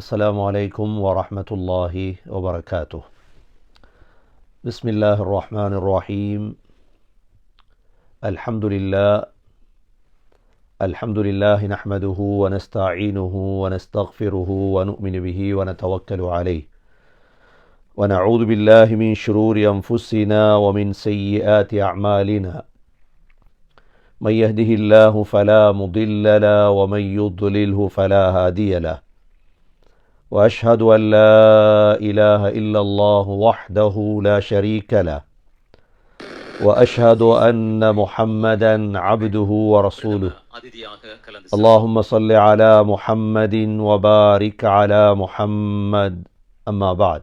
السلام عليكم ورحمة الله وبركاته. بسم الله الرحمن الرحيم. الحمد لله. الحمد لله نحمده ونستعينه ونستغفره ونؤمن به ونتوكل عليه. ونعوذ بالله من شرور أنفسنا ومن سيئات أعمالنا. من يهده الله فلا مضل له ومن يضلله فلا هادي له. وأشهد أن لا إله إلا الله وحده لا شريك له وأشهد أن محمدا عبده ورسوله. اللهم صل على محمد وبارك على محمد أما بعد.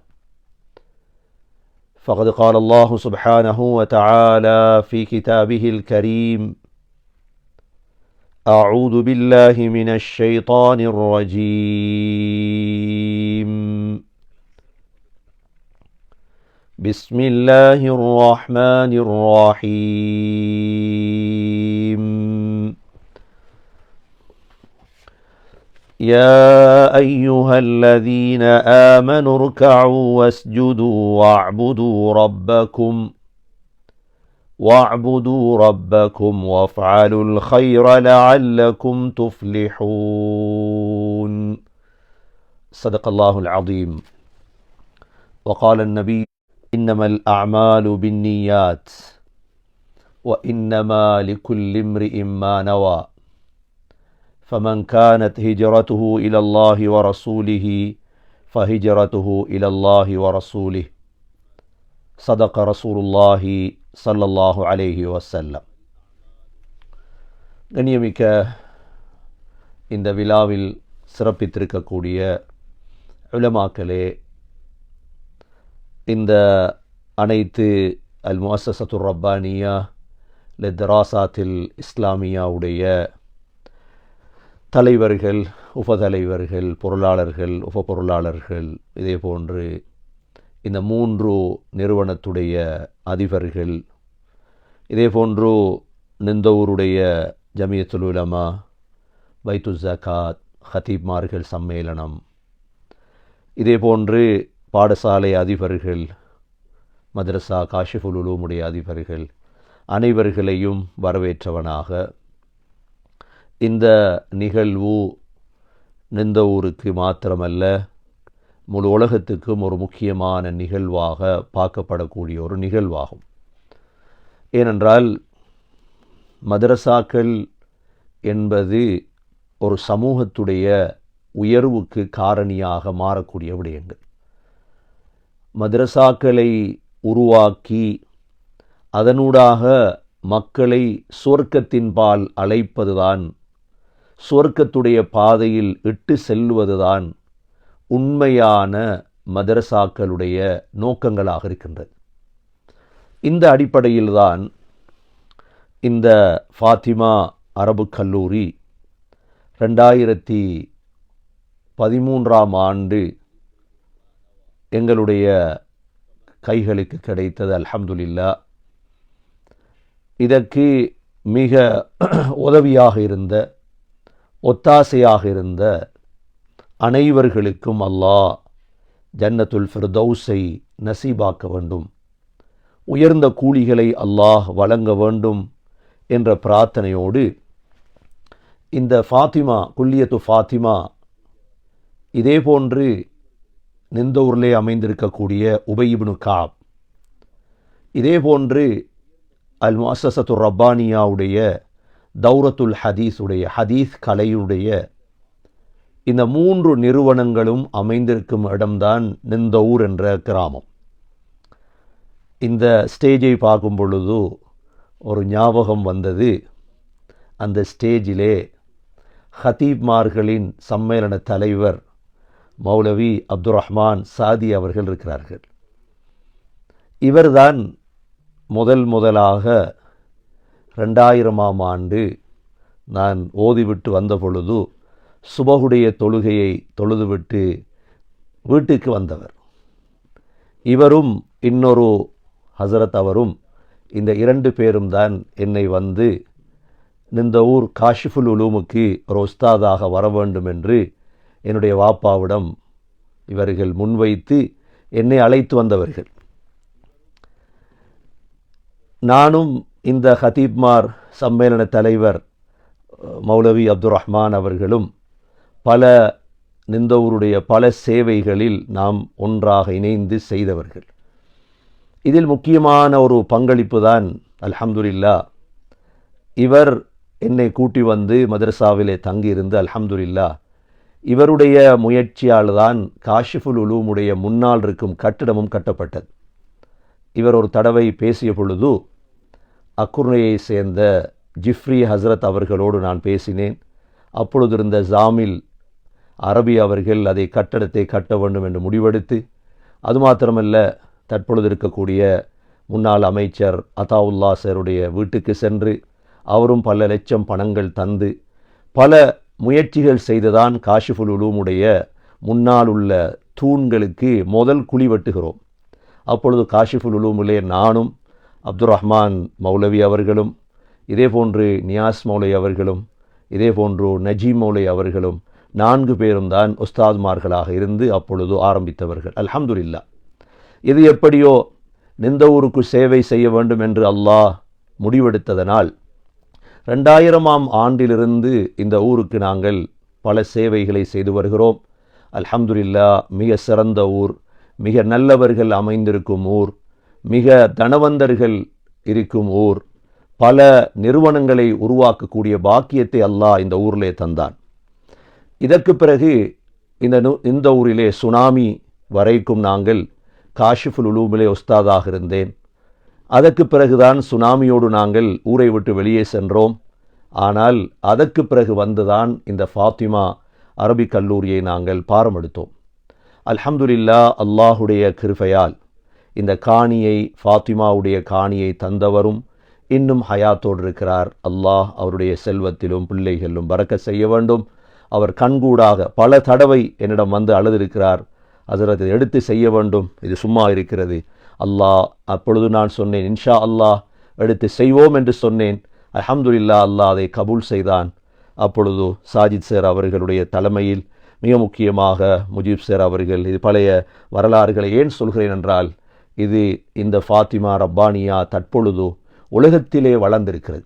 فقد قال الله سبحانه وتعالى في كتابه الكريم أعوذ بالله من الشيطان الرجيم. بسم الله الرحمن الرحيم. يا أيها الذين آمنوا اركعوا واسجدوا واعبدوا ربكم واعبدوا ربكم وافعلوا الخير لعلكم تفلحون. صدق الله العظيم. وقال النبي إنما الأعمال بالنيات وإنما لكل امرئ ما نوى. فمن كانت هجرته إلى الله ورسوله فهجرته إلى الله ورسوله. சதக ரசூலுல்லாஹி சல்லல்லாஹு அலேஹி வசல்லம் கண்ணியமிக்க இந்த விழாவில் சிறப்பித்திருக்கக்கூடிய உலமாக்களே இந்த அனைத்து அல் முசத்துர் ரப்பானியா லெத்ராசாத்தில் இஸ்லாமியாவுடைய தலைவர்கள் உபதலைவர்கள் பொருளாளர்கள் உப பொருளாளர்கள் இதே போன்று இந்த மூன்று நிறுவனத்துடைய அதிபர்கள் இதே போன்று நிந்தவூருடைய ஜமியத்துல் உலமா வைத்து ஜகாத் ஹதீப்மார்கள் சம்மேளனம் இதே போன்று பாடசாலை அதிபர்கள் மதரசா காஷிஃபுல் உலூமுடைய அதிபர்கள் அனைவர்களையும் வரவேற்றவனாக இந்த நிகழ்வு நிந்த ஊருக்கு மாத்திரமல்ல முழு உலகத்துக்கும் ஒரு முக்கியமான நிகழ்வாக பார்க்கப்படக்கூடிய ஒரு நிகழ்வாகும். ஏனென்றால் மதரசாக்கள் என்பது ஒரு சமூகத்துடைய உயர்வுக்கு காரணியாக மாறக்கூடிய விடயங்கள். மதரசாக்களை உருவாக்கி அதனூடாக மக்களை சுவர்க்கத்தின்பால் அழைப்பதுதான் சுவர்க்கத்துடைய பாதையில் இட்டு செல்வதுதான் உண்மையான மதரசாக்களுடைய நோக்கங்களாக இருக்கின்றது. இந்த அடிப்படையில்தான் இந்த ஃபாத்திமா அரபு கல்லூரி ரெண்டாயிரத்தி பதிமூன்றாம் ஆண்டு எங்களுடைய கைகளுக்கு கிடைத்தது அல்ஹம்துலில்லா. இதற்கு மிக உதவியாக இருந்த ஒத்தாசையாக இருந்த அனைவர்களுக்கும் அல்லாஹ் ஜன்னத்துல் ஃபிர்தௌஸை நசீபாக்க வேண்டும். உயர்ந்த கூலிகளை அல்லாஹ் வழங்க வேண்டும் என்ற பிரார்த்தனையோடு இந்த ஃபாத்திமா குல்லியத்து ஃபாத்திமா இதே போன்று நிந்தூரிலே அமைந்திருக்கக்கூடிய உபயிப்னு காப் இதே போன்று அல் முஅசசத்து ரப்பானியாவுடைய தௌரத்துல் ஹதீஸுடைய ஹதீஸ் கலையுடைய இந்த மூன்று நிறுவனங்களும் அமைந்திருக்கும் இடம்தான் நிந்தவூர் என்ற கிராமம். இந்த ஸ்டேஜை பார்க்கும் பொழுது ஒரு ஞாபகம் வந்தது. அந்த ஸ்டேஜிலே ஹதீப்மார்களின் சம்மேளன தலைவர் மௌலவி அப்துல் ரஹ்மான் சாதி அவர்கள் இருக்கிறார்கள். இவர்தான் முதல் முதலாக ரெண்டாயிரமாம் ஆண்டு நான் ஓதிவிட்டு வந்த பொழுது சுபகுடைய தொழுகையை தொழுதுவிட்டு வீட்டுக்கு வந்தவர். இவரும் இன்னொரு ஹசரத் அவரும் இந்த இரண்டு பேரும் தான் என்னை வந்து இந்த ஊர் காஷிஃபுல் உலூமுக்கு ஒரு உஸ்தாதாக வர வேண்டும் என்று என்னுடைய வாப்பாவிடம் இவர்கள் முன்வைத்து என்னை அழைத்து வந்தவர்கள். நானும் இந்த ஹதீப்மார் சம்மேளன தலைவர் மௌலவி அப்துல் ரஹ்மான் அவர்களும் பல நிந்தவருடைய பல சேவைகளில் நாம் ஒன்றாக இணைந்து செய்தவர்கள். இதில் முக்கியமான ஒரு பங்களிப்பு தான் அல்ஹம்துலில்லா இவர் என்னை கூட்டி வந்து மதரசாவிலே தங்கியிருந்து அல்ஹம்துலில்லா இவருடைய முயற்சியால் தான் காஷிஃபுல் உலூமுடைய முன்னால் இருக்கும் கட்டிடமும் கட்டப்பட்டது. இவர் ஒரு தடவை பேசிய பொழுது அக்குர்னையை சேர்ந்த ஜிஃப்ரி ஹசரத் அவர்களோடு நான் பேசினேன். அப்பொழுது இருந்த ஜாமில் அரபி அவர்கள் அதை கட்டடத்தை கட்ட வேண்டும் என்று முடிவெடுத்து அது மாத்திரமல்ல தற்பொழுது இருக்கக்கூடிய முன்னாள் அமைச்சர் அதாவுல்லா சருடைய வீட்டுக்கு சென்று அவரும் பல லட்சம் பணங்கள் தந்து பல முயற்சிகள் செய்துதான் காஷிஃபுல் உலூமுடைய முன்னால் உள்ள தூண்களுக்கு முதல் குழி வெட்டுகிறோம். அப்பொழுது காஷிஃபுல் உலூமிலே நானும் அப்துல் ரஹ்மான் மௌலவி அவர்களும் இதே போன்று நியாஸ் மௌலை அவர்களும் இதே போன்று நஜீம் மௌலை அவர்களும் நான்கு பேரும் தான் உஸ்தாத்மார்களாக இருந்து அப்பொழுது ஆரம்பித்தவர்கள். அல்ஹம்துல்லா இது எப்படியோ நிந்த ஊருக்கு சேவை செய்ய வேண்டும் என்று அல்லாஹ் முடிவெடுத்ததனால் ரெண்டாயிரமாம் ஆண்டிலிருந்து இந்த ஊருக்கு நாங்கள் பல சேவைகளை செய்து வருகிறோம். அல்ஹம்துல்லா மிக சிறந்த ஊர் மிக நல்லவர்கள் அமைந்திருக்கும் ஊர் மிக தனவந்தர்கள் இருக்கும் ஊர் பல நிறுவனங்களை உருவாக்கக்கூடிய பாக்கியத்தை அல்லாஹ் இந்த ஊரிலே தந்தான். இதற்கு பிறகு இந்த இந்த ஊரிலே சுனாமி வரைக்கும் நாங்கள் காஷிஃபுல் உலூமிலே உஸ்தாதாக இருந்தேன். அதற்கு பிறகுதான் சுனாமியோடு நாங்கள் ஊரை விட்டு வெளியே சென்றோம். ஆனால் அதற்கு பிறகு வந்துதான் இந்த ஃபாத்திமா அரபிக் கல்லூரியை நாங்கள் பாரமெடுத்தோம். அல்ஹம்துலில்லா அல்லாஹுடைய கிருபையால் இந்த காணியை ஃபாத்திமாவுடைய காணியை தந்தவரும் இன்னும் ஹயாத்தோடு இருக்கிறார். அல்லாஹ் அவருடைய செல்வத்திலும் பிள்ளைகளிலும் பறக்க செய்ய வேண்டும். அவர் கண்கூடாக பல தடவை என்னிடம் வந்து அழுதிருக்கிறார். அதில் எடுத்து செய்ய வேண்டும். இது சும்மா இருக்கிறது. அல்லாஹ் அப்பொழுது நான் சொன்னேன் இன்ஷா அல்லாஹ் எடுத்து செய்வோம் என்று சொன்னேன். அஹமதுல்லா அல்லாஹ் அதை கபூல் செய்தான். அப்பொழுது சாஜித் சேர் அவர்களுடைய தலைமையில் மிக முக்கியமாக முஜீப் சேர் அவர்கள் இது பழைய வரலாறுகளை ஏன் சொல்கிறேன் என்றால் இது இந்த ஃபாத்திமா ரப்பானியா தற்பொழுது உலகத்திலே வளர்ந்திருக்கிறது.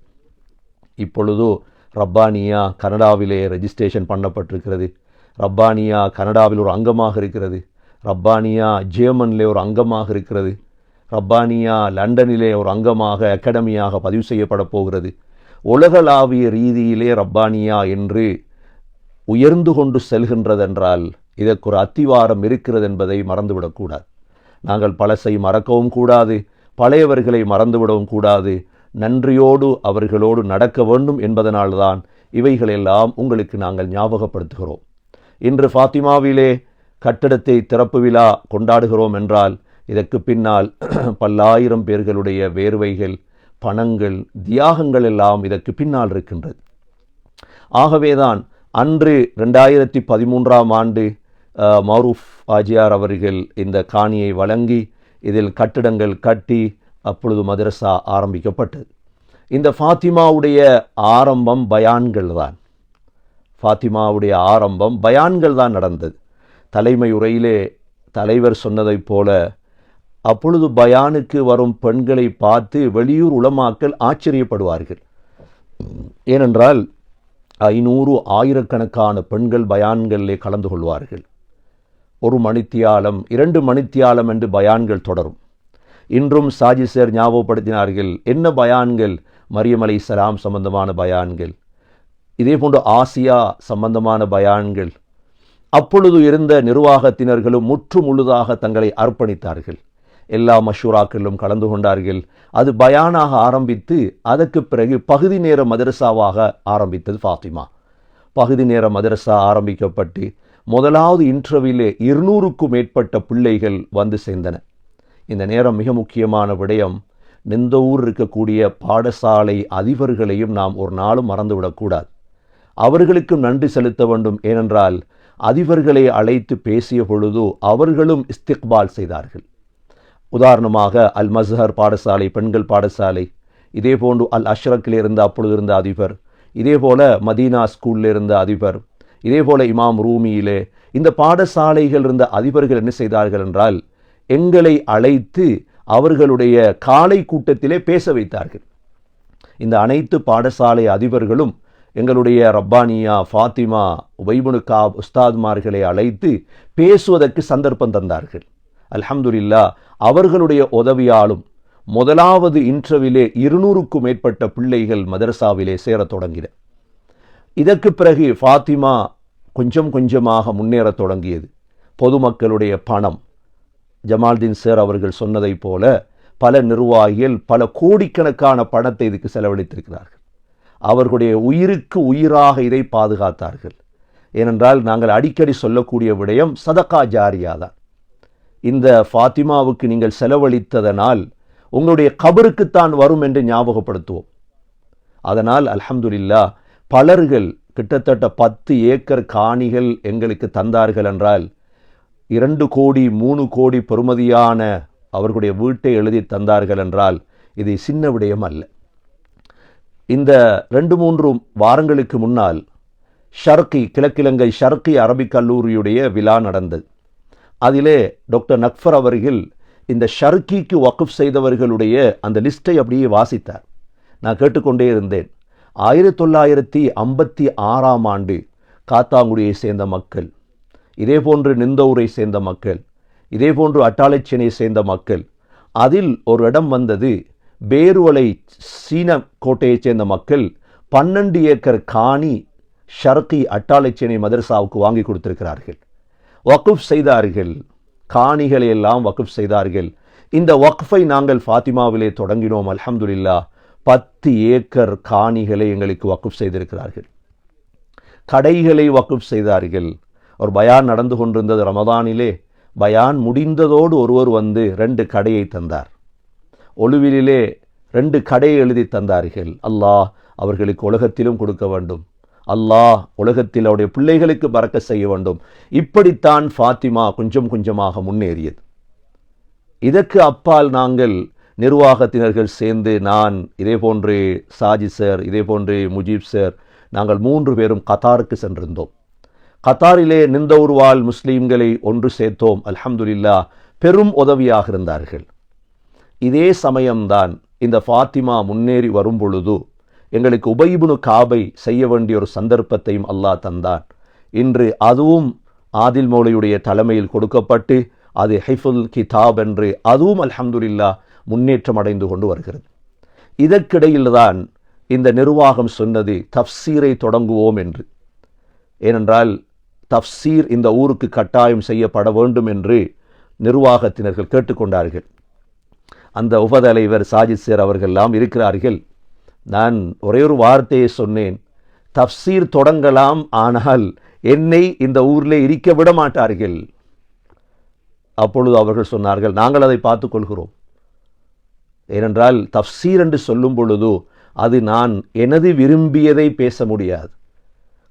இப்பொழுது ரப்பானியா கனடாவிலே ரெஜிஸ்ட்ரேஷன் பண்ணப்பட்டிருக்கிறது. ரப்பானியா கனடாவில் ஒரு அங்கமாக இருக்கிறது. ரப்பானியா ஜேர்மனிலே ஒரு அங்கமாக இருக்கிறது. ரப்பானியா லண்டனிலே ஒரு அங்கமாக அகாடமியாக பதிவு செய்யப்பட போகிறது. உலகளாவிய ரீதியிலே ரப்பானியா என்று உயர்ந்து கொண்டு செல்கின்றதென்றால் இதற்கு ஒரு அத்திவாரம் இருக்கிறது என்பதை மறந்துவிடக்கூடாது. நாங்கள் பழசை மறக்கவும் கூடாது பழையவர்களை மறந்துவிடவும் கூடாது நன்றியோடு அவர்களோடு நடக்க வேண்டும் என்பதனால்தான் இவைகளெல்லாம் உங்களுக்கு நாங்கள் ஞாபகப்படுத்துகிறோம். இன்று ஃபாத்திமாவிலே கட்டடத்தை திறப்பு விழா கொண்டாடுகிறோம் என்றால் இதற்கு பின்னால் பல்லாயிரம் பேர்களுடைய வேர்வைகள் பணங்கள் தியாகங்கள் எல்லாம் இதற்கு பின்னால் இருக்கின்றது. ஆகவேதான் அன்று ரெண்டாயிரத்தி பதிமூன்றாம் ஆண்டு மௌரூஃப் ஆஜியார் அவர்கள் இந்த காணியை வழங்கி இதில் கட்டிடங்கள் கட்டி அப்பொழுது மதரசா ஆரம்பிக்கப்பட்டது. இந்த ஃபாத்திமாவுடைய ஆரம்பம் பயான்கள் தான் ஃபாத்திமாவுடைய ஆரம்பம் பயான்கள் தான் நடந்தது. தலைமை உரையிலே தலைவர் சொன்னதைப் போல அப்பொழுது பயானுக்கு வரும் பெண்களை பார்த்து வெளியூர் உளமாக்கல் ஆச்சரியப்படுவார்கள். ஏனென்றால் ஐநூறு ஆயிரக்கணக்கான பெண்கள் பயான்களிலே கலந்து கொள்வார்கள். ஒரு மணித்தியாலம் இரண்டு மணித்தியாலம் என்று பயான்கள் தொடரும். இன்றும் சாஜிசர் ஞாபகப்படுத்தினார்கள். என்ன பயான்கள்? மரியம் அலை சலாம் சம்பந்தமான பயான்கள். இதே போன்று ஆசியா சம்பந்தமான பயான்கள். அப்பொழுது இருந்த நிர்வாகத்தினர்களும் முற்று முழுதாக தங்களை அர்ப்பணித்தார்கள். எல்லா மஷூராக்களிலும் கலந்து கொண்டார்கள். அது பயானாக ஆரம்பித்து அதற்கு பிறகு பகுதி நேர மதரசாவாக ஆரம்பித்தது ஃபாத்திமா. பகுதி நேர மதரசா ஆரம்பிக்கப்பட்டு முதலாவது இன்டர்வியூலே இருநூறுக்கும் மேற்பட்ட பிள்ளைகள் வந்து சேர்ந்தன. இந்த நேரம் மிக முக்கியமான விடயம் நிந்த ஊர் இருக்கக்கூடிய பாடசாலை அதிபர்களையும் நாம் ஒரு நாளும் மறந்துவிடக்கூடாது. அவர்களுக்கும் நன்றி செலுத்த வேண்டும். ஏனென்றால் அதிபர்களை அழைத்து பேசிய பொழுது அவர்களும் இஸ்திக்பால் செய்தார்கள். உதாரணமாக அல் மஸ்ஹர் பாடசாலை பெண்கள் பாடசாலை இதே போன்று அல் அஷ்ரக்கில் இருந்த அப்பொழுது இருந்த அதிபர் இதே போல மதீனா ஸ்கூலில் இருந்த அதிபர் இதே போல இமாம் ரூமியிலே இந்த பாடசாலைகள் இருந்த அதிபர்கள் என்ன செய்தார்கள் என்றால் எங்களை அழைத்து அவர்களுடைய காலை கூட்டத்திலே பேச வைத்தார்கள். இந்த அனைத்து பாடசாலை அதிபர்களும் எங்களுடைய ரப்பானியா ஃபாத்திமா உபைபுனு காப் உஸ்தாத்மார்களை அழைத்து பேசுவதற்கு சந்தர்ப்பம் தந்தார்கள். அல்ஹம்துலில்லா அவர்களுடைய உதவியாலும் முதலாவது இன்டர்விலே இருநூறுக்கும் மேற்பட்ட பிள்ளைகள் மதரசாவிலே சேரத் தொடங்கின. இதற்கு பிறகு ஃபாத்திமா கொஞ்சம் கொஞ்சமாக முன்னேறத் தொடங்கியது. பொதுமக்களுடைய பணம் ஜமால்தீன் சேர் அவர்கள் சொன்னதைப் போல பல நிர்வாகிகள் பல கோடிக்கணக்கான பணத்தை இதுக்கு செலவழித்திருக்கிறார்கள். அவர்களுடைய உயிருக்கு உயிராக இதை பாதுகாத்தார்கள். ஏனென்றால் நாங்கள் அடிக்கடி சொல்லக்கூடிய விடயம் சதக்கா ஜாரியா தான். இந்த ஃபாத்திமாவுக்கு நீங்கள் செலவழித்ததனால் உங்களுடைய கபருக்குத்தான் வரும் என்று ஞாபகப்படுத்துவோம். அதனால் அல்ஹம்துலில்லா பலர்கள் கிட்டத்தட்ட பத்து ஏக்கர் காணிகள் எங்களுக்கு தந்தார்கள் என்றால் இரண்டு கோடி மூணு கோடி பெறுமதியான அவர்களுடைய வீட்டை எழுதி தந்தார்கள் என்றால் இது சின்ன விடயம் அல்ல. இந்த ரெண்டு மூன்று வாரங்களுக்கு முன்னால் ஷர்கி கிழக்கிழங்கை ஷர்கி அரபிக் கல்லூரியுடைய விழா நடந்தது. அதிலே டாக்டர் நக்ஃபர் அவர்கள் இந்த ஷர்கிக்கு வக்குஃப் செய்தவர்களுடைய அந்த லிஸ்ட்டை அப்படியே வாசித்தார். நான் கேட்டுக்கொண்டே இருந்தேன். ஆயிரத்தி தொள்ளாயிரத்தி ஐம்பத்தி ஆறாம் ஆண்டு காத்தாங்குடியை சேர்ந்த மக்கள் இதே போன்று நிந்தூரை சேர்ந்த மக்கள் இதே போன்று அட்டாளைச்சேனை சேர்ந்த மக்கள் அதில் ஒரு இடம் வந்தது பேருவலை சீன கோட்டையைச் சேர்ந்த மக்கள் பன்னெண்டு ஏக்கர் காணி ஷர்கி அட்டாளைச்சேனை மதரசாவுக்கு வாங்கி கொடுத்திருக்கிறார்கள். வக்குஃப் செய்தார்கள். காணிகளை எல்லாம் வக்குஃப் செய்தார்கள். இந்த வக்ஃபை நாங்கள் ஃபாத்திமாவிலே தொடங்கினோம். அல்ஹம்துலில்லா பத்து ஏக்கர் காணிகளை எங்களுக்கு வக்குஃப் செய்திருக்கிறார்கள். கடைகளை வக்குஃப் செய்தார்கள். ஒரு பயான் நடந்து கொண்டிருந்தது ரமதானிலே. பயான் முடிந்ததோடு ஒருவர் வந்து ரெண்டு கடையை தந்தார். ஒழுவிலே ரெண்டு கடையை எழுதி தந்தார்கள். அல்லாஹ் அவர்களுக்கு உலகத்திலும் கொடுக்க வேண்டும். அல்லாஹ் உலகத்தில் அவருடைய பிள்ளைகளுக்கு பறக்க செய்ய வேண்டும். இப்படித்தான் ஃபாத்திமா கொஞ்சம் கொஞ்சமாக முன்னேறியது. இதற்கு அப்பால் நாங்கள் நிர்வாகத்தினர்கள் சேர்ந்து நான் இதே போன்று சாஜி சார் இதே போன்று முஜீப் சார் நாங்கள் மூன்று பேரும் கத்தாருக்கு சென்றிருந்தோம். கத்தாரிலே நின்ற வாழ் முஸ்லீம்களை ஒன்று சேர்த்தோம். அல்ஹம்துலில்லா. பெரும் உதவியாக இருந்தார்கள். இதே சமயம்தான் இந்த ஃபாத்திமா முன்னேறி வரும் பொழுது எங்களுக்கு உபயிபுனு காபை செய்ய வேண்டிய ஒரு சந்தர்ப்பத்தையும் அல்லாஹ் தந்தான். இன்று அதுவும் ஆதில் மௌலையுடைய தலைமையில் கொடுக்கப்பட்டு அது ஹைஃபுல் கிதாப் என்று அதுவும் அல்ஹம்துலில்லா முன்னேற்றம் அடைந்து கொண்டு வருகிறது. இதற்கிடையில்தான் இந்த நிர்வாகம் சொன்னது தப்சீரை தொடங்குவோம் என்று. ஏனென்றால் தஃசீர் இந்த ஊருக்கு கட்டாயம் செய்யப்பட வேண்டும் என்று நிர்வாகத்தினர்கள் கேட்டுக்கொண்டார்கள். அந்த உபதலைவர் சாஜித் சேர் அவர்கள்லாம் இருக்கிறார்கள். நான் ஒரே ஒரு வார்த்தையை சொன்னேன். தப்சீர் தொடங்கலாம் ஆனால் என்னை இந்த ஊரில் இருக்க விட மாட்டார்கள். அப்பொழுது அவர்கள் சொன்னார்கள் நாங்கள் அதை பார்த்துக்கொள்கிறோம் ஏனென்றால் தப்சீர் என்று சொல்லும் பொழுது அது நான் எனது விரும்பியதை பேச முடியாது.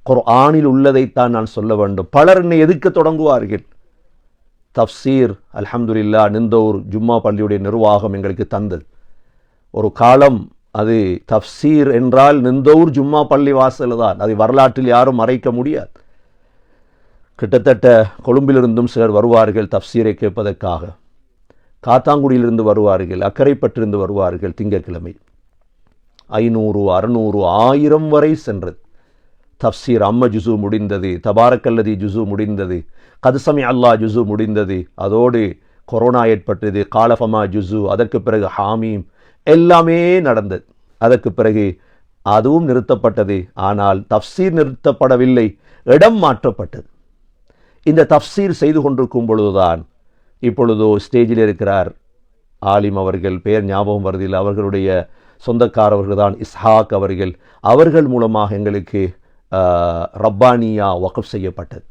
குர்ஆனில் உள்ளதைத்தான் நான் சொல்ல வேண்டும். பலர் என்னை எதுக்க தொடங்குவார்கள். தப்சீர் அல்ஹம்துல்லா நிந்தோர் ஜும்மா பள்ளியுடைய நிர்வாகம் எங்களுக்கு தந்தது. ஒரு காலம் அது தப்சீர் என்றால் நிந்தோர் ஜும்மா பள்ளி வாசல் தான். அதை வரலாற்றில் யாரும் மறைக்க முடியாது. கிட்டத்தட்ட கொழும்பிலிருந்தும் சிலர் வருவார்கள் தப்சீரை கேட்பதற்காக. காத்தாங்குடியிலிருந்து வருவார்கள் அக்கறைப்பட்டிருந்து வருவார்கள் திங்கட்கிழமை. ஐநூறு அறுநூறு ஆயிரம் வரை சென்றது. தப்சீர் அம்ம ஜுசு முடிந்தது தபாரக்கல்லதி ஜுசு முடிந்தது கதுசமி அல்லா ஜுசு முடிந்தது அதோடு கொரோனா ஏற்பட்டது காலஃபமா ஜுசு அதற்கு பிறகு ஹாமீம் எல்லாமே நடந்தது. அதற்கு பிறகு அதுவும் நிறுத்தப்பட்டது. ஆனால் தப்சீர் நிறுத்தப்படவில்லை இடம் மாற்றப்பட்டது. இந்த தப்சீர் செய்து கொண்டிருக்கும் பொழுதுதான் இப்பொழுதோ ஸ்டேஜில் இருக்கிறார் ஆலிம் அவர்கள் பேர் ஞாபகம் வருதில்லை. அவர்களுடைய சொந்தக்காரவர்கள் தான் இஸ்ஹாக் அவர்கள். அவர்கள் மூலமாக எங்களுக்கு ரப்பானியா வகப் செய்யப்பட்டது.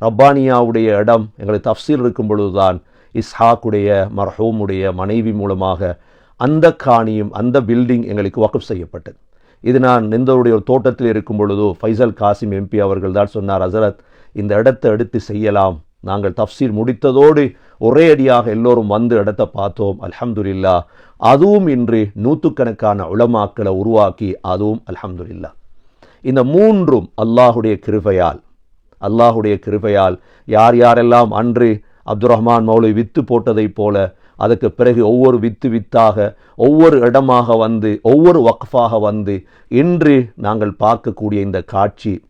ரப்பானியாவுடைய இடம் எங்களுக்கு தஃசீல் இருக்கும் பொழுதுதான் இஸ்ஹாக்குடைய மர்ஹூமுடைய மனைவி மூலமாக அந்த காணியும் அந்த பில்டிங் எங்களுக்கு வகப் செய்யப்பட்டது. இது நான் நிந்தருடைய ஒரு தோட்டத்தில் இருக்கும் பொழுது ஃபைசல் காசிம் எம்பி அவர்கள் தான் சொன்னார் ஹசரத் இந்த இடத்தை எடுத்து செய்யலாம். நாங்கள் தஃசீர் முடித்ததோடு ஒரே அடியாக எல்லோரும் வந்து இடத்தை பார்த்தோம். அல்ஹம்துல்லா அதுவும் இன்று நூற்றுக்கணக்கான உளமாக்களை உருவாக்கி அதுவும் அல்ஹம்துல்லா இந்த மூன்றும் அல்லாஹுடைய கிருபையால் அல்லாஹுடைய கிருபையால் யார் யாரெல்லாம் அன்று அப்துல் ரஹ்மான் மௌலை வித்து போட்டதைப் போல அதுக்கு பிறகு ஒவ்வொரு வித்து வித்தாக ஒவ்வொரு இடமாக வந்து ஒவ்வொரு வக்ஃபாக வந்து இன்று நாங்கள் பார்க்கக்கூடிய இந்த காட்சி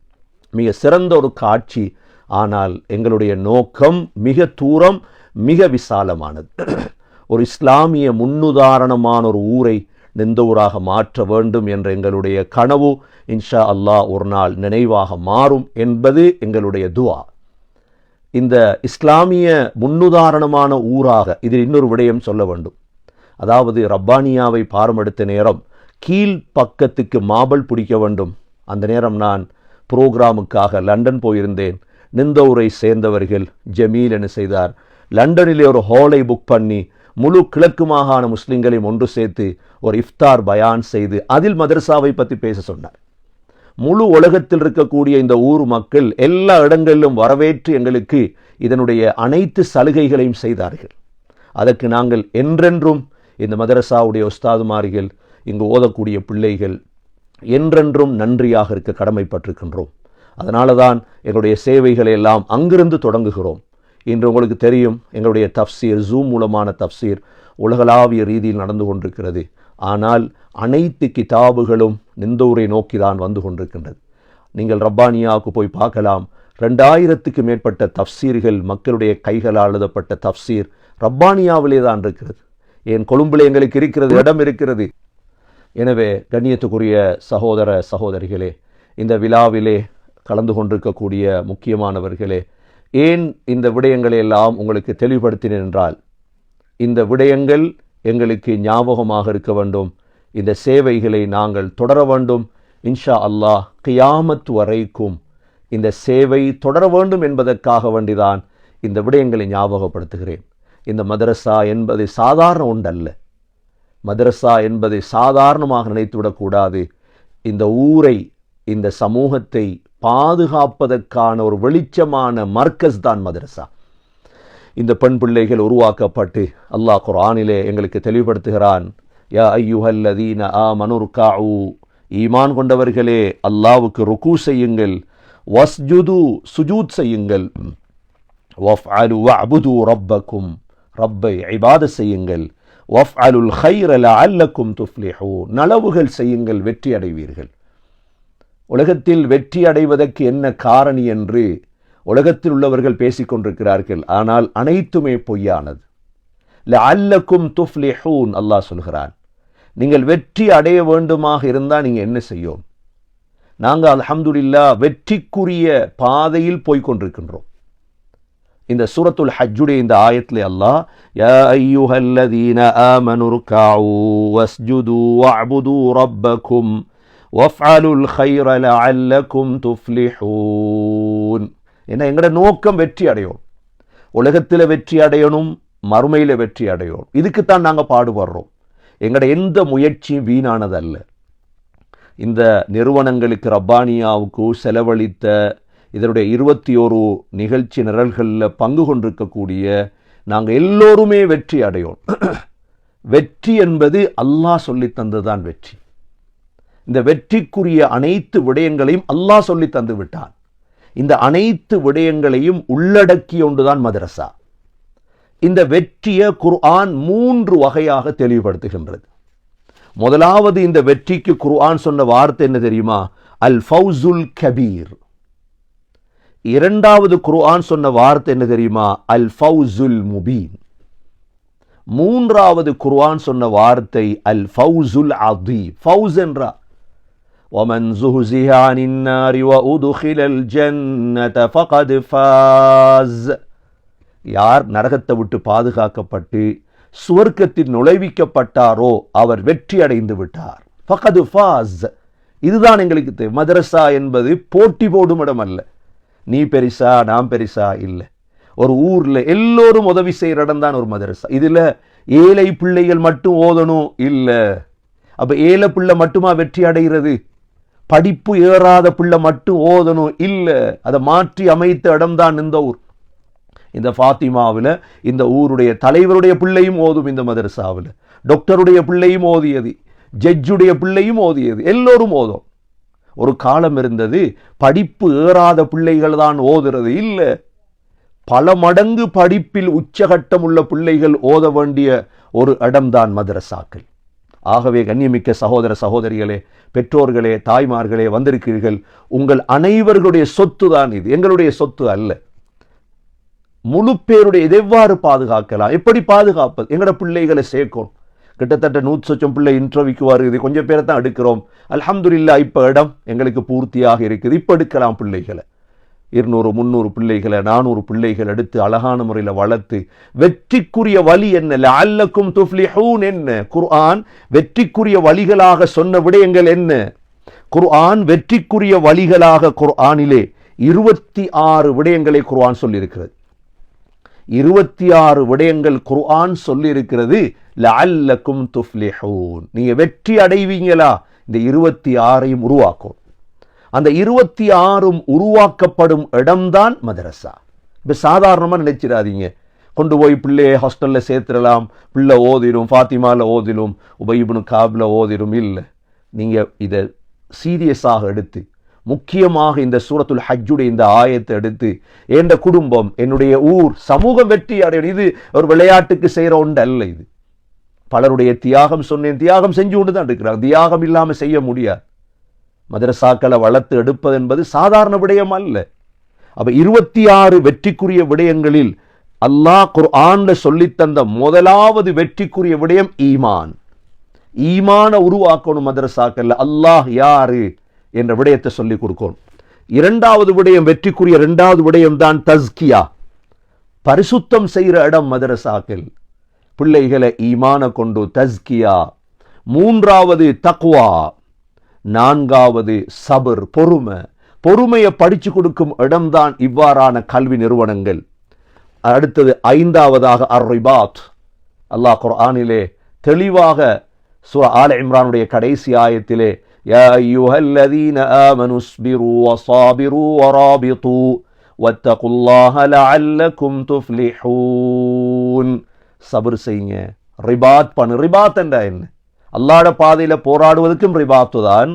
மிக சிறந்த ஒரு காட்சி. ஆனால் எங்களுடைய நோக்கம் மிக தூரம் மிக விசாலமானது. ஒரு இஸ்லாமிய முன்னுதாரணமான ஒரு ஊரை நிந்த ஊராக மாற்ற வேண்டும் என்ற எங்களுடைய கனவு இன்ஷா அல்லாஹ் ஒரு நாள் நினைவாக மாறும் என்பது எங்களுடைய துவா. இந்த இஸ்லாமிய முன்னுதாரணமான ஊராக இதில் இன்னொரு விடயம் சொல்ல வேண்டும். அதாவது ரப்பானியாவை பாரமெடுத்த நேரம் கீழ் பக்கத்துக்கு மாபல் பிடிக்க வேண்டும். அந்த நேரம் நான் புரோகிராமுக்காக லண்டன் போயிருந்தேன். நிந்தூரை சேர்ந்தவர்கள் ஜமீல் என செய்தார்? லண்டனிலே ஒரு ஹாலை புக் பண்ணி முழு கிழக்கு மாகாண முஸ்லிம்களையும் ஒன்று சேர்த்து ஒரு இஃப்தார் பயான் செய்து அதில் மதரசாவை பற்றி பேச சொன்னார். முழு உலகத்தில் இருக்கக்கூடிய இந்த ஊர் மக்கள் எல்லா இடங்களிலும் வரவேற்று எங்களுக்கு இதனுடைய அனைத்து சலுகைகளையும் செய்தார்கள். அதற்கு நாங்கள் என்றென்றும் இந்த மதரசாவுடைய உஸ்தாதுமாரிகள் இங்கு ஓதக்கூடிய பிள்ளைகள் என்றென்றும் நன்றியாக இருக்க கடமைப்பட்டிருக்கின்றோம். அதனால தான் எங்களுடைய சேவைகளை எல்லாம் அங்கிருந்து தொடங்குகிறோம். இன்று உங்களுக்கு தெரியும் எங்களுடைய தப்சீர் ஜூம் மூலமான தப்சீர் உலகளாவிய ரீதியில் நடந்து கொண்டிருக்கிறது. ஆனால் அனைத்து கிதாபுகளும் நிந்தூரை நோக்கி தான் வந்து கொண்டிருக்கின்றது. நீங்கள் ரப்பானியாவுக்கு போய் பார்க்கலாம். ரெண்டாயிரத்துக்கு மேற்பட்ட தப்சீர்கள் மக்களுடைய கைகளால் எழுதப்பட்ட தப்சீர் ரப்பானியாவிலே தான் இருக்கிறது. என் கொழும்பில் எங்களுக்கு இருக்கிறது இடம் இருக்கிறது? எனவே கண்ணியத்துக்குரிய சகோதர சகோதரிகளே இந்த விழாவிலே கலந்து கொண்டிருக்கக்கூடிய முக்கியமானவர்களே ஏன் இந்த விடயங்களை எல்லாம் உங்களுக்கு தெளிவுபடுத்தினேன் என்றால் இந்த விடயங்கள் எங்களுக்கு ஞாபகமாக இருக்க வேண்டும். இந்த சேவைகளை நாங்கள் தொடர வேண்டும். இன்ஷா அல்லாஹ் கியாமத் வரைக்கும் இந்த சேவை தொடர வேண்டும் என்பதற்காக வேண்டிதான் இந்த விடயங்களை ஞாபகப்படுத்துகிறேன். இந்த மதரசா என்பது சாதாரண ஒன்றல்ல. மதரசா என்பதை சாதாரணமாக நினைத்துவிடக்கூடாது இந்த ஊரை இந்த சமூகத்தை பாதுகாப்பதற்கான ஒரு வெளிச்சமான மர்க்கஸ் தான் மதரசா. இந்த பெண் பிள்ளைகள் உருவாக்கப்பட்டு அல்லாஹ் குரானிலே எங்களுக்கு தெளிவுபடுத்துகிறான். யா ஐயுஹல்லதீன ஆ மனுர்காஉ ஈமான் கொண்டவர்களே அல்லாவுக்கு ருக்கு செய்யுங்கள். வஸ்ஜுது சுஜூத் செய்யுங்கள். வஃப் அலு அபுது ரப்பக்கும். ரப்பை ஐபாத செய்யுங்கள். வஃப் வஃப்அலுல் கைர அல்லக்கும் துஃப்லிஹூ நலவுகள் செய்யுங்கள் வெற்றி அடைவீர்கள். உலகத்தில் வெற்றி அடைவதற்கு என்ன காரணி என்று உலகத்தில் உள்ளவர்கள் பேசிக்கொண்டிருக்கிறார்கள். ஆனால் அனைத்துமே பொய்யானது. லஅல்லக்கும் துஃப்லிஹூன் அல்லாஹ் சொல்கிறான். நீங்கள் வெற்றி அடைய வேண்டுமாக இருந்தால் நீங்கள் என்ன செய்யும்? நாங்கள் அல்ஹம்துலில்லா வெற்றிக்குரிய பாதையில் போய்கொண்டிருக்கின்றோம் இந்த சூரத்துல் ஹஜ்ஜுடைய இந்த ஆயத்திலே அல்லாஹ் யா ஐயுஹல்லதீன ஆமனு ருக்உ வஸ்ஜுது வஅபுது ரப்பக்கும் வஃஅலுல் கைர லஅல்லக்கும் துஃப்லிஹூன். என்ன எங்களோட நோக்கம் வெற்றி அடையும் உலகத்தில் வெற்றி அடையணும் மறுமையில் வெற்றி அடையணும். இதுக்குத்தான் நாங்கள் பாடுபடுறோம். எங்களோட எந்த முயற்சியும் வீணானதல்ல. இந்த நிறுவனங்களுக்கு ரப்பானியாவுக்கு செலவழித்த இதனுடைய இருபத்தி ஒரு நிகழ்ச்சி நிரல்களில் பங்கு கொண்டிருக்கக்கூடிய நாங்கள் எல்லோருமே வெற்றி அடையோம் வெற்றி என்பது அல்லாஹ் சொல்லி தந்ததுதான் வெற்றி. இந்த வெற்றிக்குரிய அனைத்து விடயங்களையும் அல்லாஹ் சொல்லி தந்து விட்டான் இந்த அனைத்து விடயங்களையும் உள்ளடக்கிய ஒன்றுதான் மதரசா இந்த வெற்றியை குர்ஆன் மூன்று வகையாக தெளிவுபடுத்துகின்றது. முதலாவது இந்த வெற்றிக்கு குர்ஆன் சொன்ன வார்த்தை என்ன தெரியுமா? அல் ஃபவுசுல் கபீர். இரண்டாவது குர்ஆன் சொன்ன வார்த்தை என்ன தெரியுமா? அல் ஃபவுசுல் முபீன். மூன்றாவது குர்ஆன் சொன்ன வார்த்தை அல் ஃபவுசுல் அதி ஃபவுஸ் என்றா ومن زهزه عن النار وأدخل الجنة فقد فاز யார் நரகத்தை விட்டு பாதுகாக்கப்பட்டு சுவர்க்கத்தில் நுழைவிக்கப்பட்டாரோ அவர் வெற்றி அடைந்து விட்டார் ஃபகது ஃபாஸ் இதுதான் எங்களுக்கு தேவை மதரசா என்பது போட்டி போடும் இடம் அல்ல நீ பெரிசா நான் பெரிசா இல்லை ஒரு ஊர்ல எல்லோரும் உதவி செய்கிற இடம் தான் ஒரு மதரசா இதுல ஏழை பிள்ளைகள் மட்டும் ஓதணும் இல்லை அப்ப ஏழை பிள்ளை மட்டுமா வெற்றி அடைகிறது படிப்பு ஏறாத பிள்ளை மட்டும் ஓதணும் இல்லை. அதை மாற்றி அமைத்த இடம்தான் இந்த ஊர். இந்த ஃபாத்திமாவில் இந்த ஊருடைய தலைவருடைய பிள்ளையும் ஓதும் இந்த மதரசாவில். டாக்டருடைய பிள்ளையும் ஓதியது ஜட்ஜுடைய பிள்ளையும் ஓதியது எல்லோரும் ஓதும். ஒரு காலம் இருந்தது படிப்பு ஏறாத பிள்ளைகள் தான் ஓதுறது இல்லை. பல மடங்கு படிப்பில் உச்சகட்டம் உள்ள பிள்ளைகள் ஓத வேண்டிய ஒரு இடம்தான் மதரசாக்கள். ஆகவே கண்ணியமிக்க சகோதர சகோதரிகளே பெற்றோர்களே தாய்மார்களே வந்திருக்கிறீர்கள். உங்கள் அனைவர்களுடைய சொத்து தான் இது. எங்களுடைய சொத்து அல்ல. முழு பேருடைய இதை எவ்வாறு பாதுகாக்கலாம்? எப்படி பாதுகாப்பது? எங்களோட பிள்ளைகளை சேர்க்கணும். கிட்டத்தட்ட நூற்றி சொச்சம் பிள்ளை இன்டர்வியூக்கு வருது கொஞ்சம் பேரை தான் எடுக்கிறோம். அலமதுல்லா இப்போ இடம் எங்களுக்கு பூர்த்தியாக இருக்குது. இப்போ எடுக்கலாம் பிள்ளைகளை. இருநூறு முந்நூறு பிள்ளைகளை நானூறு பிள்ளைகள் எடுத்து அழகான முறையில் வளர்த்து வெற்றிக்குரிய வழி என்ன? அல்லக்கும் துஃப்லிஹூன் என்ன? குர்ஆன் வெற்றிக்குரிய வழிகளாக சொன்ன விடயங்கள் என்ன? குர்ஆன் வெற்றிக்குரிய வழிகளாக குர்ஆனிலே இருபத்தி ஆறு விடயங்களை குர்ஆன் சொல்லியிருக்கிறது. இருபத்தி ஆறு விடயங்கள் குர்ஆன் சொல்லியிருக்கிறது லஅல்லக்கும் துஃப்லிஹூன். நீங்க வெற்றி அடைவீங்களா? இந்த இருபத்தி ஆறையும் உருவாக்கும். அந்த இருபத்தி ஆறும் உருவாக்கப்படும் இடம்தான் மதரசா இப்போ சாதாரணமாக நினைச்சிடாதீங்க. கொண்டு போய் பிள்ளையை ஹாஸ்டலில் சேர்த்துடலாம். பிள்ளை ஓதிடும் ஃபாத்திமாவில் ஓதிடும் உபயிபுனு காபில் ஓதிடும் இல்லை. நீங்கள் இதை சீரியஸாக எடுத்து முக்கியமாக இந்த சூரத்துல் ஹஜ்ஜுடைய இந்த ஆயத்தை எடுத்து என்ற குடும்பம் என்னுடைய ஊர் சமூகம் வெற்றி அடையணும். இது ஒரு விளையாட்டுக்கு செய்கிற ஒன்று அல்ல இது. பலருடைய தியாகம் சொன்னேன். தியாகம் செஞ்சு கொண்டு தான் இருக்கிறாங்க தியாகம் இல்லாமல் செய்ய முடியாது. மதரசாக்களை வளர்த்து எடுப்பது என்பது சாதாரண விடயம் அல்ல. அப்போ இருபத்தி ஆறு வெற்றிக்குரிய விடயங்களில் அல்லாஹ் குர்ஆன்ல சொல்லித்தந்த முதலாவது வெற்றிக்குரிய விடயம் ஈமான். ஈமான உருவாக்கணும் மதரசாக்கல்ல அல்லாஹ் யாரு என்ற விடயத்தை சொல்லி கொடுக்கணும். இரண்டாவது விடயம் வெற்றிக்குரிய இரண்டாவது விடயம் தான் தஸ்கியா. பரிசுத்தம் செய்கிற இடம் மதரசாக்கள். பிள்ளைகளை ஈமான கொண்டு தஸ்கியா. மூன்றாவது தக்வா. நான்காவது சபர் பொறுமை. பொறுமையை படித்து கொடுக்கும் இடம்தான் இவ்வாறான கல்வி நிறுவனங்கள். அடுத்தது ஐந்தாவதாக அர் ரிபாத் அல்லாஹ் குர்ஆனிலே தெளிவாக சுர ஆல இம்ரானுடைய கடைசி ஆயத்திலே யா அய்யுஹல்லதீன ஆமனு ஸ்பிரு வஸாபிரு வராபிது வத்தகுல்லாஹ லஅல்லக்கும் துஃப்லிஹூன். சபர் செய்யுங்க. ரிபாத் பண்ணு. ரிபாத் என்றா என்ன? அல்லாட பாதையில போராடுவதற்கும் ரிபாத்து தான்.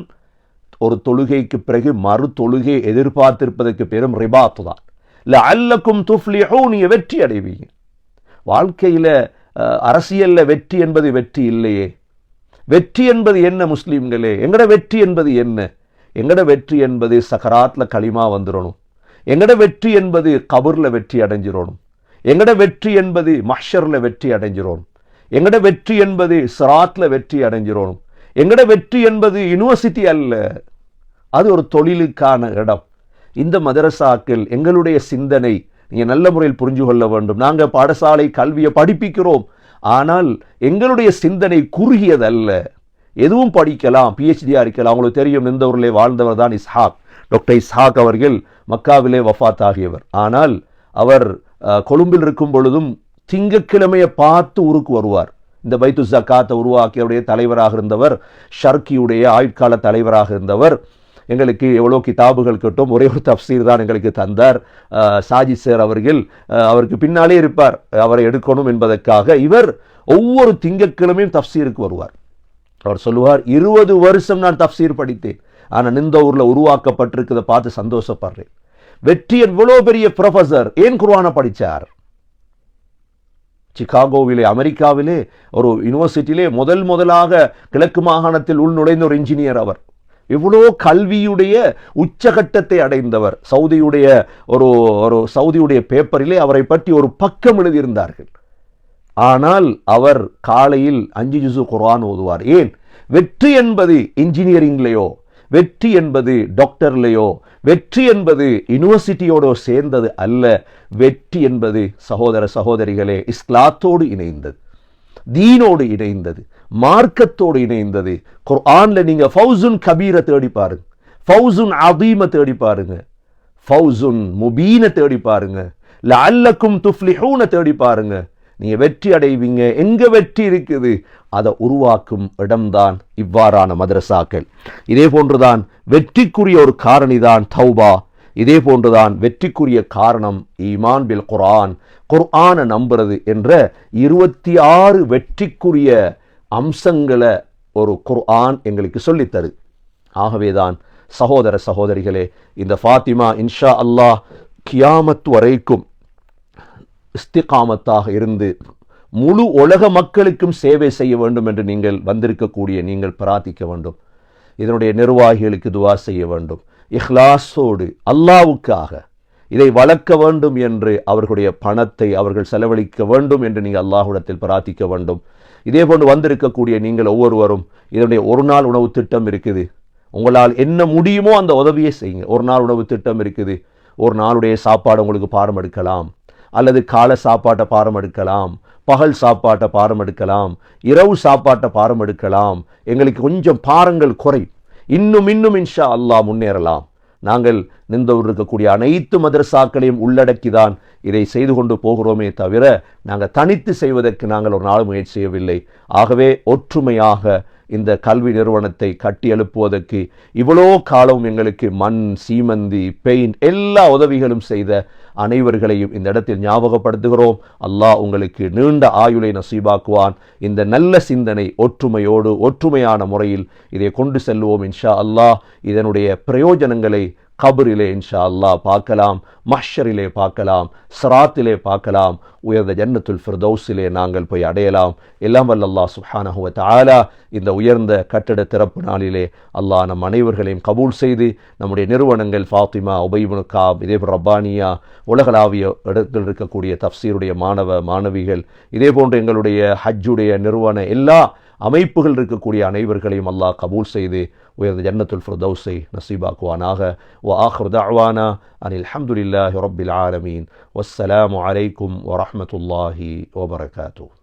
ஒரு தொழுகைக்கு பிறகு மறு தொழுகை எதிர்பார்த்திருப்பதற்கு பெரும் ரிபாத்து தான். இல்லை அல்லக்கும் துஃப்லிஹூ நீங்கள் வெற்றி அடைவீங்க. வாழ்க்கையில அரசியலில் அரசியல்ல வெற்றி என்பது வெற்றி இல்லையே. வெற்றி என்பது என்ன முஸ்லீம்களே? எங்கட வெற்றி என்பது என்ன? எங்கட வெற்றி என்பது சகராத்தில் களிமா வந்துடணும் எங்கட வெற்றி என்பது கபூர்ல வெற்றி அடைஞ்சிடணும் எங்கட வெற்றி என்பது மஹ்ஷர்ல வெற்றி அடைஞ்சிடணும் எங்கட வெற்றி என்பது சிராத்தில் வெற்றி அடைஞ்சிடணும் எங்கட வெற்றி என்பது யூனிவர்சிட்டி அல்ல. அது ஒரு தொழிலுக்கான இடம். இந்த மதரசாக்கள் எங்களுடைய சிந்தனை. நீங்கள் நல்ல முறையில் புரிஞ்சு கொள்ள வேண்டும். நாங்கள் பாடசாலை கல்வியை படிப்பிக்கிறோம். ஆனால் எங்களுடைய சிந்தனை குறுகியதல்ல. எதுவும் படிக்கலாம் பிஹெச்டியா இருக்கலாம். உங்களுக்கு தெரியும் இந்த ஊரில் வாழ்ந்தவர் தான் இஸ்ஹாக். டாக்டர் இஸ்ஹாக் அவர்கள் மக்காவிலே வஃபாத் ஆகியவர் ஆனால் அவர் கொழும்பில் இருக்கும் பொழுதும் திங்கட்கிழமையை பார்த்து ஊருக்கு வருவார். இந்த பைத்து ஜக்காத்தை உருவாக்கியவுடைய தலைவராக இருந்தவர் ஷர்கியுடைய ஆயுட்கால தலைவராக இருந்தவர் எங்களுக்கு எவ்வளோ கிதாபுகள் கட்டும் ஒரே ஒரு தப்சீர் தான் எங்களுக்கு தந்தார். சாஜி சார் அவர்கள் அவருக்கு பின்னாலே இருப்பார் அவரை எடுக்கணும் என்பதற்காக இவர் ஒவ்வொரு திங்கட்கிழமையும் தப்சீருக்கு வருவார். அவர் சொல்லுவார் இருபது வருஷம் நான் தப்சீர் படித்தேன் ஆனால் இந்த ஊரில் உருவாக்கப்பட்டிருக்கிறத பார்த்து சந்தோஷப்படுறேன். வெற்றி எவ்வளோ பெரிய ப்ரொஃபசர் ஏன் குர்ஆனை படித்தார் சிகாகோவிலே அமெரிக்காவிலே ஒரு யூனிவர்சிட்டியிலே முதல் முதலாக கிழக்கு மாகாணத்தில் உள்நுழைந்த ஒரு இன்ஜினியர் அவர். எவ்வளோ கல்வியுடைய உச்சகட்டத்தை அடைந்தவர். சவுதியுடைய ஒரு ஒரு சவுதியுடைய பேப்பரிலே அவரை பற்றி ஒரு பக்கம் எழுதியிருந்தார்கள். ஆனால் அவர் காலையில் அஞ்சு ஜிசு குரான் ஓதுவார். ஏன்? வெற்றி என்பது இன்ஜினியரிங்லேயோ வெற்றி என்பது டாக்டர்லேயோ வெற்றி என்பது யூனிவர்சிட்டியோடோ சேர்ந்தது அல்ல. வெற்றி என்பது சகோதர சகோதரிகளே இஸ்லாத்தோடு இணைந்தது தீனோடு இணைந்தது மார்க்கத்தோடு இணைந்தது. குர்ஆன்ல நீங்க ஃபவுசுன் கபீரை தேடி பாருங்க ஃபவுசுன் அதீமை தேடி பாருங்க ஃபவுசுன் முபீன தேடி பாருங்க லல்லக்கும் துஃப்லிஹூனை தேடி பாருங்க. நீங்க வெற்றி அடைவீங்க. எங்க வெற்றி இருக்குது? அதை உருவாக்கும் இடம்தான் இவ்வாறான மதரசாக்கள். இதே போன்றுதான் வெற்றிக்குரிய ஒரு காரணிதான் தௌபா. இதே போன்றுதான் வெற்றிக்குரிய காரணம் ஈமான் பில் குர்ஆன். குர்ஆனை நம்புறது என்ற இருபத்தி ஆறு வெற்றிக்குரிய அம்சங்களை ஒரு குர்ஆன் எங்களுக்கு சொல்லித்தரு. ஆகவேதான் சகோதர சகோதரிகளே இந்த ஃபாத்திமா இன்ஷா அல்லாஹ் கியாமத் வரைக்கும் இஸ்திகாமத்தாக இருந்து முழு உலக மக்களுக்கும் சேவை செய்ய வேண்டும் என்று நீங்கள் வந்திருக்கக்கூடிய நீங்கள் பிரார்த்திக்க வேண்டும். இதனுடைய நிர்வாகிகளுக்கு துவா செய்ய வேண்டும். இஹ்லாஸோடு அல்லாவுக்காக இதை வளர்க்க வேண்டும் என்று அவர்களுடைய பணத்தை அவர்கள் செலவழிக்க வேண்டும் என்று நீங்கள் அல்லாஹுடத்தில் பிரார்த்திக்க வேண்டும். இதே போன்று வந்திருக்கக்கூடிய நீங்கள் ஒவ்வொருவரும் இதனுடைய ஒரு நாள் உணவு திட்டம் இருக்குது. உங்களால் என்ன முடியுமோ அந்த உதவியை செய்யுங்க. ஒரு நாள் உணவு திட்டம் இருக்குது. ஒரு நாளுடைய சாப்பாடு உங்களுக்கு பாரம் எடுக்கலாம். அல்லது காலை சாப்பாட்டை பாரம் எடுக்கலாம் பகல் சாப்பாட்டை பாரம் எடுக்கலாம் இரவு சாப்பாட்டை பாரம் எடுக்கலாம். எங்களுக்கு கொஞ்சம் பாரங்கள் குறை. இன்னும் இன்னும் இன்ஷா அல்லாஹ் முன்னேறலாம். நாங்கள் நின்றவர் இருக்கக்கூடிய அனைத்து மதரசாக்களையும் உள்ளடக்கி தான் இதை செய்து கொண்டு போகிறோமே தவிர நாங்கள் தனித்து செய்வதற்கு நாங்கள் ஒரு நாள் முயற்சி செய்யவில்லை. ஆகவே ஒற்றுமையாக இந்த கல்வி நிறுவனத்தை கட்டி எழுப்புவதற்கு இவ்வளோ காலம் எங்களுக்கு மண் சீமந்தி பெயிண்ட் எல்லா உதவிகளும் செய்த அனைவர்களையும் இந்த இடத்தில் ஞாபகப்படுத்துகிறோம். அல்லாஹ் உங்களுக்கு நீண்ட ஆயுளை நசீபாக்குவான். இந்த நல்ல சிந்தனை ஒற்றுமையோடு ஒற்றுமையான முறையில் இதை கொண்டு செல்வோம் இன்ஷா அல்லாஹ். இதனுடைய பிரயோஜனங்களை கபரிலே இன்ஷா அல்லாஹ் பார்க்கலாம் மஹ்ஷரிலே பார்க்கலாம் சராத்திலே பார்க்கலாம் உயர்ந்த ஜன்னத்துல் ஃபிர்தௌஸிலே நாங்கள் போய் அடையலாம். எல்லாம் வல்ல அல்லாஹ் ஆலா இந்த உயர்ந்த கட்டட திறப்பு நாளிலே அல்லாஹ் நம் அனைவர்களையும் கபூல் செய்து நம்முடைய நிறுவனங்கள் ஃபாத்திமா உபைபுனு காப் இதே ரப்பானியா உலகளாவிய இடத்தில் இருக்கக்கூடிய தப்சீருடைய மாணவ மாணவிகள் இதே போன்று எங்களுடைய ஹஜ்ஜுடைய நிறுவன எல்லா அமைப்புகள் இருக்கக்கூடிய அனைவர்களையும் அல்லாஹ் கபூல் செய்து உயர்ந்த ஜன்னத்துல் ஃபிர்தௌஸை நசீபாக்குவானாக வ ஆஹிர் தஅவானா அனில் அல்ஹம்துலில்லாஹி ரப்பில் ஆலமீன் வஸ்ஸலாமு அலைக்கும் வரஹ்மத்துல்லாஹி வபரகாத்துஹு